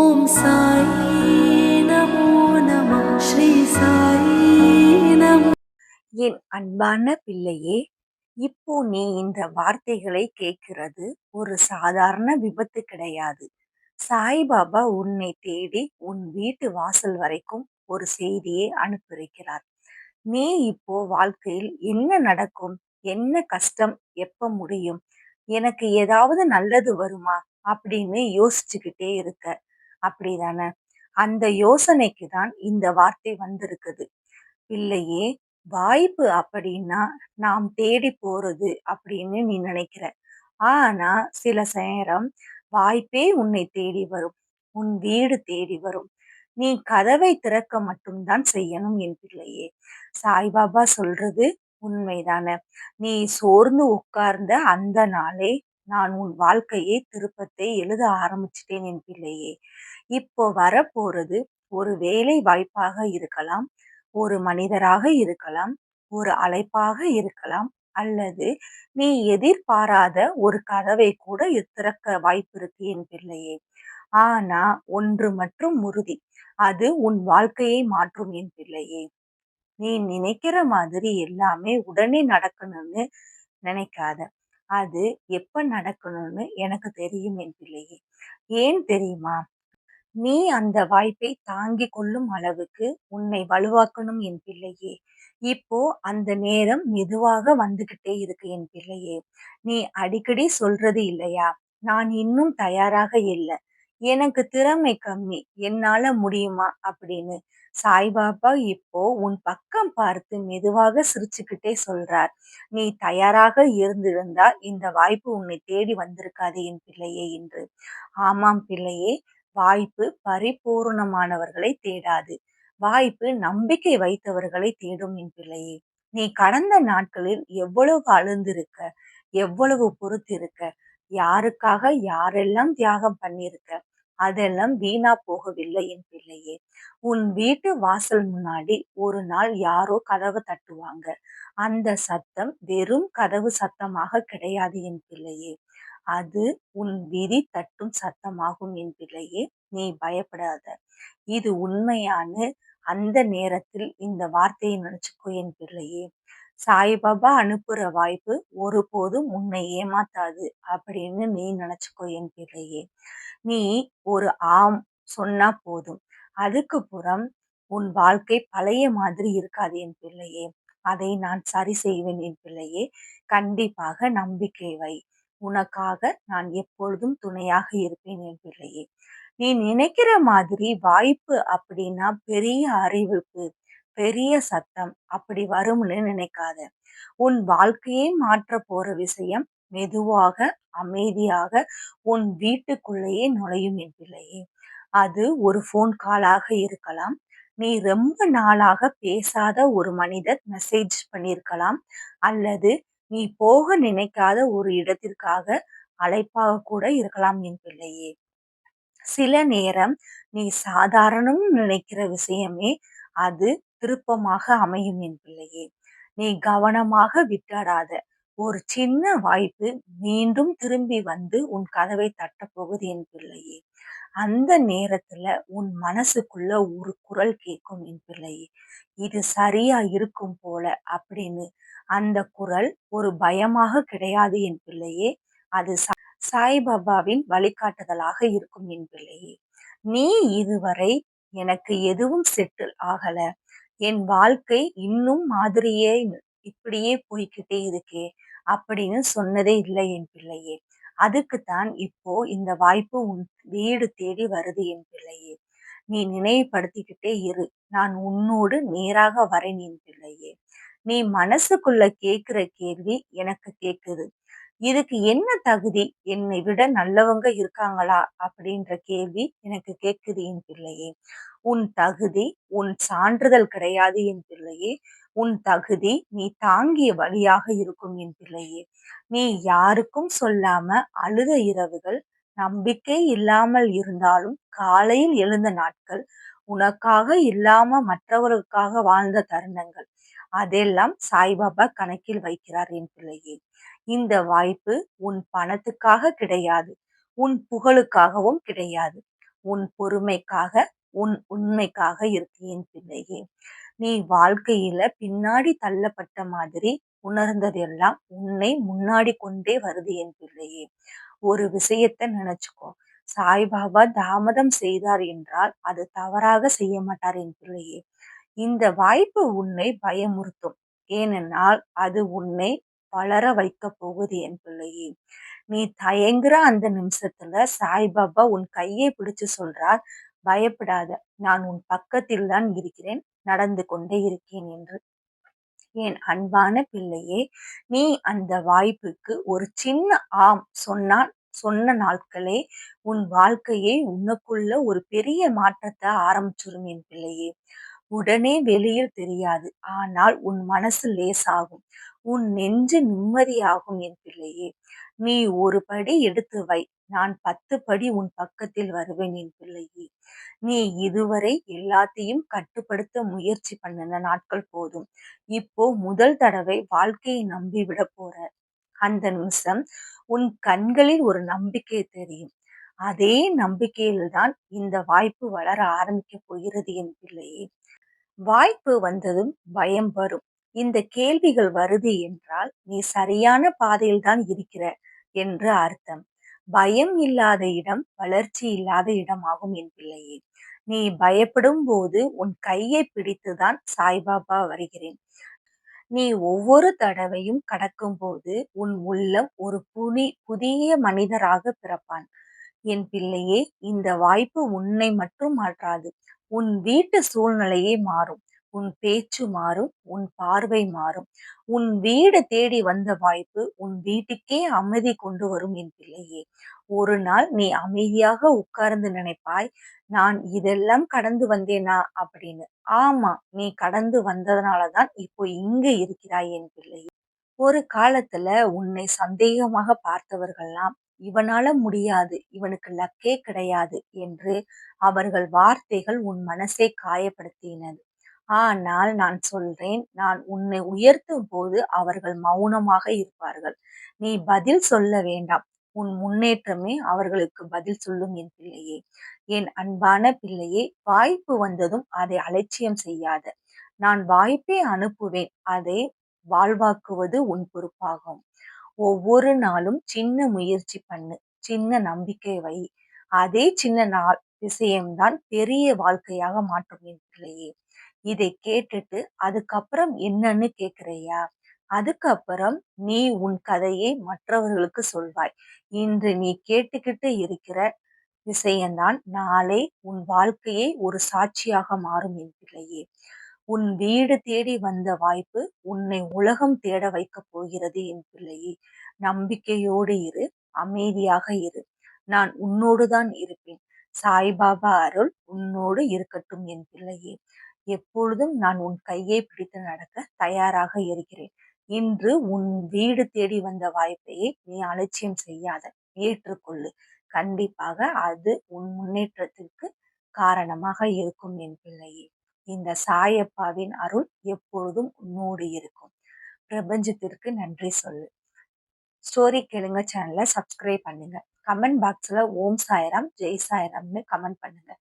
ஓம் சாயி நமோ நம. ஸ்ரீ சாயி நமோ. என் அன்பான பிள்ளையே இப்போ நீ இந்த வார்த்தைகளை கேட்கிறது ஒரு சாதாரண விபத்து கிடையாது. சாய்பாபா உன்னை தேடி உன் வீட்டு வாசல் வரைக்கும் ஒரு செய்தியை அனுப்பியிருக்கிறார். நீ இப்போ வாழ்க்கையில் என்ன நடக்கும்? என்ன கஷ்டம்? எப்ப முடியும்? எனக்கு ஏதாவது நல்லது வருமா? அப்படின்னு யோசிச்சுக்கிட்டே இருக்க. அப்படிதானே? அந்த யோசனைக்கு தான் இந்த வார்த்தை வந்திருக்குது. இல்லையே வாய்ப்பு அப்படின்னா நாம் தேடி போறது அப்படின்னு நீ நினைக்கிற. ஆனா சில நேரம் வாய்ப்பே உன்னை தேடி வரும். உன் வீடு தேடி வரும். நீ கதவை திறக்க மட்டும்தான் செய்யணும் என் பிள்ளையே. சாய்பாபா சொல்றது உண்மைதானே? நீ சோர்ந்து உட்கார்ந்த அந்த நாளே நான் உன் வாழ்க்கையை திருப்பத்தை எழுத ஆரம்பிச்சிட்டேன் என் பிள்ளையே. இப்போ வரப்போறது ஒரு வேலை வாய்ப்பாக இருக்கலாம் ஒரு மனிதராக இருக்கலாம் ஒரு அழைப்பாக இருக்கலாம் அல்லது நீ எதிர்பாராத ஒரு கதவை கூட திறக்க வாய்ப்பு இருக்கு என் பிள்ளையே. ஆனா ஒன்று மற்றும் உறுதி அது உன் வாழ்க்கையை மாற்றும் என் பிள்ளையே. நீ நினைக்கிற மாதிரி எல்லாமே உடனே நடக்கணும்னு நினைக்காத. அது எப்ப நடக்கணும்னு எனக்கு தெரியும் என் பிள்ளையே ஏன் தெரியுமா? நீ அந்த வாய்ப்பை தாங்கிக் கொள்ளும் அளவுக்கு உன்னை வலுவாக்கணும் என் பிள்ளையே இப்போ அந்த நேரம் மெதுவாக வந்துகிட்டே இருக்கு என் பிள்ளையே நீ அடிக்கடி சொல்றது இல்லையா? நான் இன்னும் தயாராக இல்லை. எனக்கு திறமை கம்மி. என்னால முடியுமா? அப்படின்னு சாய்பாபா இப்போ உன் பக்கம் பார்த்து மெதுவாக சிரிச்சுக்கிட்டே சொல்றார். நீ தயாராக இருந்திருந்தா இந்த வாய்ப்பு உன்னை தேடி வந்திருக்காது என் பிள்ளையே என்று. ஆமாம் பிள்ளையே வாய்ப்பு பரிபூர்ணமானவர்களை தேடாது. வாய்ப்பு நம்பிக்கை வைத்தவர்களை தேடும் என் பிள்ளையே. நீ கடந்த நாட்களில் எவ்வளவு அழுந்திருக்க எவ்வளவு பொறுத்திருக்க யாருக்காக யாரெல்லாம் தியாகம் பண்ணியிருக்க அதெல்லாம் வீணா போகவில்லை என் பிள்ளையே. உன் வீட்டு வாசல் முன்னாடி ஒரு நாள் யாரோ கதவு தட்டுவாங்க. அந்த சத்தம் வெறும் கதவு சத்தமாக கிடையாது என் பிள்ளையே. அது உன் விதி தட்டும் சத்தமாகும் என் பிள்ளையே. நீ பயப்படாத. இது உண்மையான அந்த நேரத்தில் இந்த வார்த்தையை நினைச்சுக்கோ என் பிள்ளையே. சாய்பாபா அனுப்புற வாய்ப்பு ஒருபோதும் உன்னை ஏமாத்தாது அப்படின்னு நீ நினைச்சுக்கோ என் பிள்ளையே நீ ஒரு ஆம் சொன்னா போதும். அதுக்கு புறம் உன் வாழ்க்கை பழைய மாதிரி இருக்காது என் பிள்ளையே அதை நான் சரி செய்வேன் என் பிள்ளையே கண்டிப்பாக நம்பிக்கை வை. உனக்காக நான் எப்பொழுதும் துணையாக இருப்பேன் என் பிள்ளையே நீ நினைக்கிற மாதிரி வாய்ப்பு அப்படின்னா பெரிய அறிவிப்பு பெரிய சத்தம் அப்படி வரும்னு நினைக்காத. உன் வாழ்க்கையை மாற்ற போற விஷயம் மெதுவாக அமைதியாக உன் வீட்டுக்குள்ளேயே நுழையும் என் பிள்ளையே. அது ஒரு ஃபோன் காலாக இருக்கலாம். நீ ரொம்ப நாளாக பேசாத ஒரு மனிதர் மெசேஜ் பண்ணியிருக்கலாம் அல்லது நீ போக நினைக்காத ஒரு இடத்திற்காக அழைப்பாக கூட இருக்கலாம் என் பிள்ளையே. சில நேரம் நீ சாதாரணம் நினைக்கிற விஷயமே அது திருப்பமாக அமையும் என் பிள்ளையே. நீ கவனமாக விட்டாடாத. ஒரு சின்ன வாய்ப்பு மீண்டும் திரும்பி வந்து உன் கதவை தட்டப்போகுது என் பிள்ளையே. அந்த நேரத்துல உன் மனசுக்குள்ள ஒரு குரல் கேட்கும் என் பிள்ளையே. இது சரியா இருக்கும் போல அப்படின்னு அந்த குரல் ஒரு பயமாக கிடையாது என் பிள்ளையே. அது சாய்பாபாவின் வழிகாட்டுதலாக இருக்கும் என் பிள்ளையே. நீ இதுவரை எனக்கு எதுவும் செட்டில் ஆகல. என் வாழ்க்கை இன்னும் மாதிரியே இப்படியே போய்கிட்டே இருக்கே அப்படின்னு சொன்னதே இல்லை என் பிள்ளையே. அதுக்குத்தான் இப்போ இந்த வாய்ப்பு உன் வீடு தேடி வருது என் பிள்ளையே. நீ நினைவுபடுத்திக்கிட்டே இரு. நான் உன்னோடு நேராக வரேன் என் பிள்ளையே. நீ மனசுக்குள்ள கேட்கிற கேள்வி எனக்கு கேக்குது இதுக்கு என்ன தகுதி? என்னை விட நல்லவங்க இருக்காங்களா? அப்படின்ற கேள்வி எனக்கு கேக்குது என் பிள்ளையே. உன் தகுதி உன் சான்றிதழ் கிடையாது என் பிள்ளையே. உன் தகுதி நீ தாங்கிய வழியாக இருக்கும் என் பிள்ளையே. நீ யாருக்கும் சொல்லாம அழுத இரவுகள் நம்பிக்கை இல்லாமல் இருந்தாலும் காலையில் எழுந்த நாட்கள் உனக்காக இல்லாம மற்றவர்களுக்காக வாழ்ந்த தருணங்கள். அதெல்லாம் சாய்பாபா கணக்கில் வைக்கிறார் என் பிள்ளையே. இந்த வாய்ப்பு உன் பணத்துக்காக கிடையாது. உன் புகழுக்காகவும் கிடையாது. உன் பொறுமைக்காக உன் உண்மைக்காக இருக்கு என் பிள்ளையே. நீ வாழ்க்கையில பின்னாடி தள்ளப்பட்ட மாதிரி உணர்ந்ததெல்லாம் உன்னை முன்னாடி கொண்டே வருது என் பிள்ளையே. ஒரு விஷயத்த நினைச்சுக்கோ. சாய்பாபா தாமதம் செய்தார் என்றால் அது தவறாக செய்ய மாட்டார் என் பிள்ளையே. இந்த வாய்ப்பு உன்னை பயமுறுத்தும். ஏனென்றால் அது உன்னை வளர வைக்க போகுது என் பிள்ளையே. நீ தயங்குற அந்த நிமிஷத்துல சாய்பாபா உன் கையை பிடிச்சு சொல்றார் பயப்படாத நான் உன் பக்கத்தில் தான் இருக்கிறேன் நடந்து கொண்டே இருக்கேன் என்று. என் அன்பான பிள்ளையே நீ அந்த வாய்ப்புக்கு ஒரு சின்ன ஆம் சொன்னால் சொன்ன நாட்களே உன் வாழ்க்கையை உனக்குள்ள ஒரு பெரிய மாற்றத்தை ஆரம்பிச்சிரும் என் பிள்ளையே. உடனே வெளியில் தெரியாது ஆனால் உன் மனசு லேசாகும் உன் நெஞ்சு நிம்மதியாகும் என் பிள்ளையே. நீ ஒரு படி எடுத்து வை நான் பத்து படி உன் பக்கத்தில் வருவேன் என் பிள்ளையே. நீ இதுவரை எல்லாத்தையும் கட்டுப்படுத்த முயற்சி பண்ணின நாட்கள் போதும். இப்போ முதல் தடவை வாழ்க்கையை நம்பி விட போற அந்த நிமிஷம் உன் கண்களில் ஒரு நம்பிக்கை தெரியும். அதே நம்பிக்கையில்தான் இந்த வாய்ப்பு வளர ஆரம்பிக்க போகிறது என் பிள்ளையே. வாய்ப்பு வந்ததும் பயம் வரும். இந்த கேள்விகள் வருது என்றால் நீ சரியான பாதையில் தான் இருக்கிற என்று அர்த்தம். பயம் இல்லாத இடம் வளர்ச்சி இல்லாத இடமாகும் என் பிள்ளையே. நீ பயப்படும் போது உன் கையை பிடித்துதான் சாய்பாபா வருகிறேன். நீ ஒவ்வொரு தடவையும் கடக்கும் போது உன் உள்ளம் ஒரு புனி புதிய மனிதராக பிறப்பான். என் பிள்ளையே இந்த வாய்ப்பு உன்னை மட்டும் மாற்றாது. உன் வீட்டு சூழ்நிலையே மாறும். உன் பேச்சு மாறும் உன் பார்வை மாறும். உன் வீடு தேடி வந்த வாய்ப்பு உன் வீட்டுக்கே அமைதி கொண்டு வரும் என் பிள்ளையே. ஒரு நாள் நீ அமைதியாக உட்கார்ந்து நினைப்பாய் நான் இதெல்லாம் கடந்து வந்தேனா? அப்படின்னு. ஆமா நீ கடந்து வந்ததுனாலதான் இப்போ இங்க இருக்கிறாய் என் பிள்ளை ஒரு காலத்துல உன்னை சந்தேகமாக பார்த்தவர்கள்லாம் இவனால முடியாது இவனுக்கு லக்கே கிடையாது என்று அவர்கள் வார்த்தைகள் உன் மனசை காயப்படுத்தினது. ஆனால் நான் சொல்றேன் நான் உன்னை உயர்த்தும் போது அவர்கள் மௌனமாக இருப்பார்கள். நீ பதில் சொல்ல வேண்டாம். உன் முன்னேற்றமே அவர்களுக்கு பதில் சொல்லும் என் பிள்ளையே. என் அன்பான பிள்ளையே வாய்ப்பு வந்ததும் அதை அலட்சியம் செய்யாத. நான் வாய்ப்பை அனுப்புவேன். அதை வாழ்வாக்குவது உன் பொறுப்பாகும். ஒவ்வொரு நாளும் சின்ன முயற்சி பண்ணு. சின்ன நம்பிக்கை வை. அதே சின்ன நாள் விஷயம்தான் பெரிய வாழ்க்கையாக மாற்றும் என் பிள்ளையே. இதை கேட்டுட்டு அதுக்கப்புறம் என்னன்னு கேக்குறியா? அதுக்கப்புறம் நீ உன் கதையை மற்றவர்களுக்கு சொல்வாய். இன்று நீ கேட்டுக்கிட்டு இருக்கிற விஷயம்தான் நாளை உன் வாழ்க்கையை ஒரு சாட்சியாக மாறும் என் பிள்ளையே. உன் வீடு தேடி வந்த வாய்ப்பு உன்னை உலகம் தேட வைக்கப் போகிறது என் பிள்ளையே. நம்பிக்கையோடு இரு அமைதியாக இரு. நான் உன்னோடு தான் இருப்பேன். சாய்பாபா அருள் உன்னோடு இருக்கட்டும் என் பிள்ளையே. எப்பொழுதும் நான் உன் கையை பிடித்து நடக்க தயாராக இருக்கிறேன். இன்று உன் வீடு தேடி வந்த வாய்ப்பையே நீ அலட்சியம் செய்யாத. ஏற்றுக்கொள்ளு. கண்டிப்பாக அது உன் முன்னேற்றத்திற்கு காரணமாக இருக்கும் என் பிள்ளையே. இந்த சாயப்பாவின் அருள் எப்பொழுதும் உன்னோடு இருக்கும். பிரபஞ்சத்திற்கு நன்றி சொல்லு. ஸ்டோரி கேளுங்க சேனலை சப்ஸ்கிரைப் பண்ணுங்க. கமெண்ட் பாக்ஸ்ல ஓம் சாய்ராம் ஜெய் சாய்ராம்னு கமெண்ட் பண்ணுங்க.